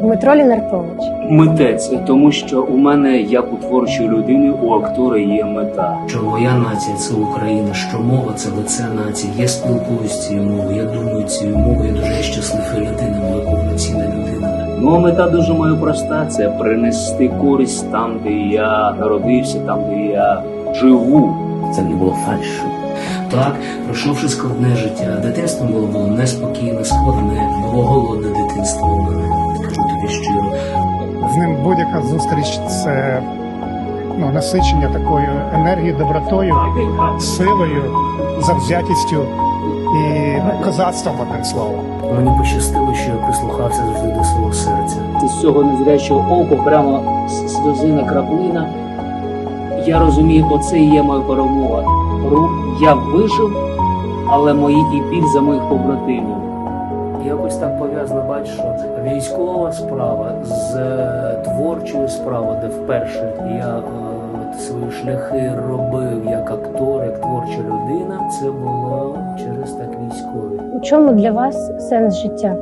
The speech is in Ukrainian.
Дмитро Лінартович. Митець, тому що у мене, як у творчої людини, у актора є мета. Що моя нація це Україна, що мова це лице нації. Я спілкуюсь цією мовою, я думаю цією мовою, я дуже щаслива людина, моя повноцінна людина. Ну, мета дуже моя проста це принести користь там, де я народився, там, де я живу. Це не було фальшу. Так, пройшовши складне життя, дитинство було було неспокійне, складне, було голодне дитинство у мене, будь-яка зустріч це ну, насичення такою енергією, добротою, силою, завзятістю і ну, козацтвом одним словом. Мені пощастило, що я прислухався завжди до свого серця. З цього незрячого оку прямо с- сльозина краплина. Я розумію, оце і є моя перемога. Я вижив, але мої і біль за моїх побратимів. Якось так пов'язано, бачиш, що військова справа з е, творчою справою, де вперше я е, свої шляхи робив як актор, як творча людина, це було через так військові. У чому для вас сенс життя?